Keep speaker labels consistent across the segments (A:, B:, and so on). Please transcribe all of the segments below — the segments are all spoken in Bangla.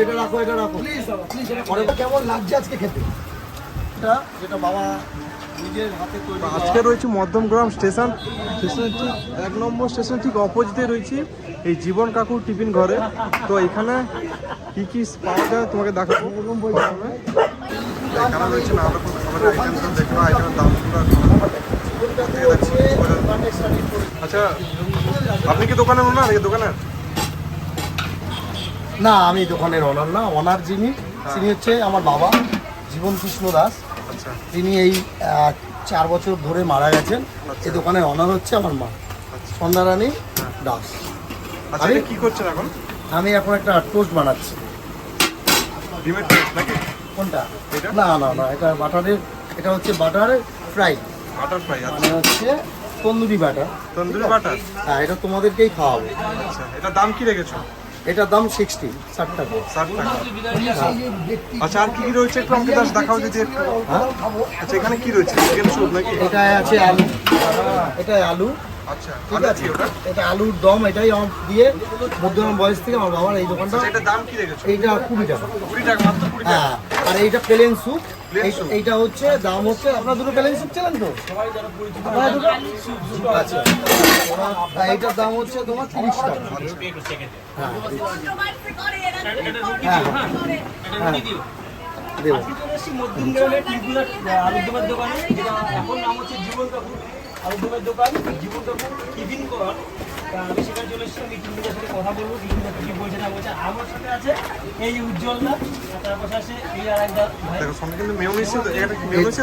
A: এটা রাখো আজকে এটা।
B: আজকে রয়েছে মধ্যমগ্রাম স্টেশন। স্টেশন ঠিক এক নম্বর স্টেশন ঠিক অপোজিটে রয়েছে এই জীবন কাকুর টিফিন ঘরে। তো এখানে কি কি পাওয়া যায় তোমাকে দেখাবো। রয়েছে আচ্ছা আপনি কি দোকানে এই দোকানের?
A: না আমি দোকানের অনার না অনার যিনি তিনি হচ্ছে আমার বাবা জীবন কৃষ্ণ দাস।
B: আচ্ছা।
A: তিনি এই চার বছর ধরে মারা গেছেন। এই দোকানের অনার হচ্ছে আমার মা
B: আচ্ছা।
A: সন্ধ্যারানী দাস।
B: আচ্ছা
A: আমি-
B: কি করছেন এখন?
A: আমি এখন একটা টোস্ট বানাচ্ছি। কোনটা? না না না এটা বাটারের এটা হচ্ছে বাটার ফ্রাই।
B: বাটার ফ্রাই আচ্ছা।
A: মানে হচ্ছে তন্দুরি বাটার।
B: তন্দুরি বাটার?
A: হ্যাঁ এটা তোমাদেরকেই খাওয়াবো।
B: আচ্ছা এটার দাম কি রেখেছো?
A: এটার দাম সিক্সটি ষাট টাকা।
B: ষাট টাকা। আচ্ছা আর কি কি রয়েছে একটু আমাকে দাস দেখাও যদি একটু।
A: হ্যাঁ?
B: আচ্ছা এখানে কি রয়েছে? চিকেন স্যুপ নাকি?
A: এটা আছে আলু। এটা আলু
B: আচ্ছা
A: ঠিক আছে এটা আলুর দম এটাই আমার দিয়ে মধ্যম বয়স থেকে আমার বাবার এই দোকানটা।
B: আচ্ছা দাম কি রেখেছো?
A: এইটা কুড়ি টাকা।
B: কুড়ি টাকা মাত্র কুড়ি টাকা?
A: হ্যাঁ আর এইটা প্লেন স্যুপ এইটা হচ্ছে দাম হচ্ছে আপনার দুটো প্লেন স্যুপ ছিলেন তো? আচ্ছা। এইটার দাম হচ্ছে তোমার তিরিশ টাকা। হ্যাঁ হ্যাঁ। দেবো।
C: মধ্যমগ্রামে টিপুলার দোকানে এখন নাম হচ্ছে জীবন কাপুর। আলুরদমের দোকান জীবন কাপুর টিফিন কর তা আমি সেখানে চলে এই টিফিনের সাথে কথা বলব কাপুর কি বলছে না বলছে আমার সাথে আছে এই উজ্জ্বল দা আর তার পাশে আছে এই আর একটা ভাই।
B: দেখো সঙ্গে কিন্তু মেয়নিসে এটা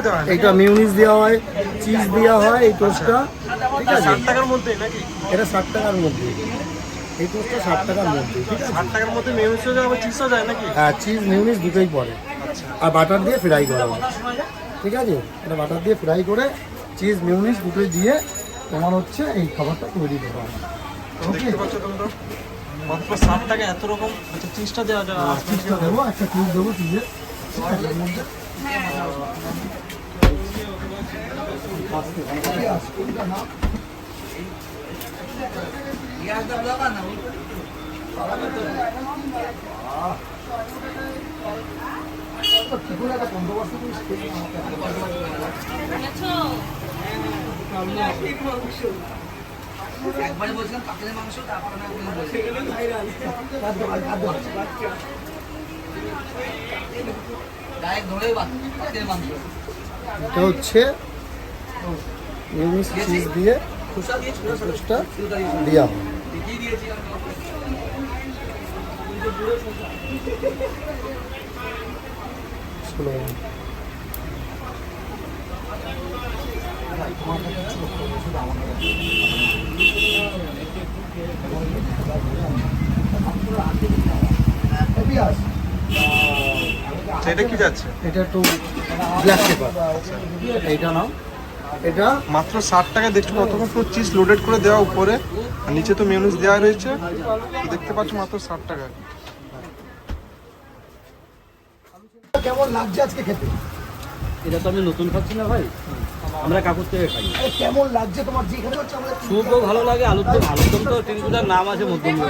B: দেওয়া হয়?
A: মিউনিস দেওয়া হয় চিজ দেওয়া হয় এই টোস্টটা ঠিক আছে
B: ষাট টাকার মধ্যে নাকি?
A: এটা ষাট টাকার মধ্যে। এই টোস্টটা ষাট টাকার মধ্যে
B: ষাট টাকার মধ্যে যায় আবার চিজও যায় নাকি?
A: হ্যাঁ চিজ মিউনিস দুটোই পড়ে। আর বাটার দিয়ে ফ্রাই করা হয় ঠিক আছে? এটা বাটার দিয়ে ফ্রাই করে চিজ মিউনিস দুটোই দিয়ে তোমার হচ্ছে এই খাবারটা তৈরি করা হয় ওকে
B: দেখতে পাচ্ছ তোমরা? মাত্র ষাট টাকা এত রকম আচ্ছা চিজটা দেওয়া যায়
A: চিজটা দেবো একটা চিজ দেবো চিজের এর মধ্যে কি করে একটা বন্দোবস্ত করিস খেয়ে নে আমাকে। এটা হচ্ছে মিউনিস চিজ দিয়ে টোস্টটা দেওয়া হয় ষোলো
B: এটা কি যাচ্ছে?
A: এটা একটু ব্ল্যাক পেপার এইটা নাও। এটা
B: মাত্র ষাট টাকা পুরো চিজ লোডেড করে দেওয়া উপরে। আর নিচে তো দেওয়া রয়েছে। দেখতে পাচ্ছ মাত্র ষাট টাকা।
A: কেমন লাগছে আজকে খেতে?
C: এটা তো আমি নতুন খাচ্ছি না ভাই। আমরা কাকুর থেকে খাই।
A: কেমন লাগছে তোমার? যেখানে হচ্ছে আমাদের
C: সুপও ভালো লাগে আলুর আলুরদম আলুরদম তো টিনকুদার নাম আছে
A: প্রচণ্ড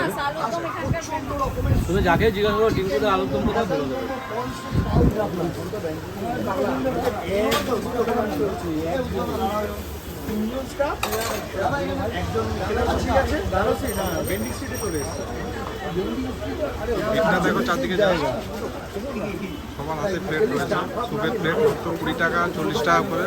A: রকমের
C: তুমি যাকে জিজ্ঞাসা করো টিনকুদার আলুরদম কোথায় বলে দেবে
B: এটা দেখো চারদিকে জায়গা। সবার হাতে প্লেট রয়েছে। সুপের প্লেট মাত্র কুড়ি টাকা চল্লিশ টাকা করে।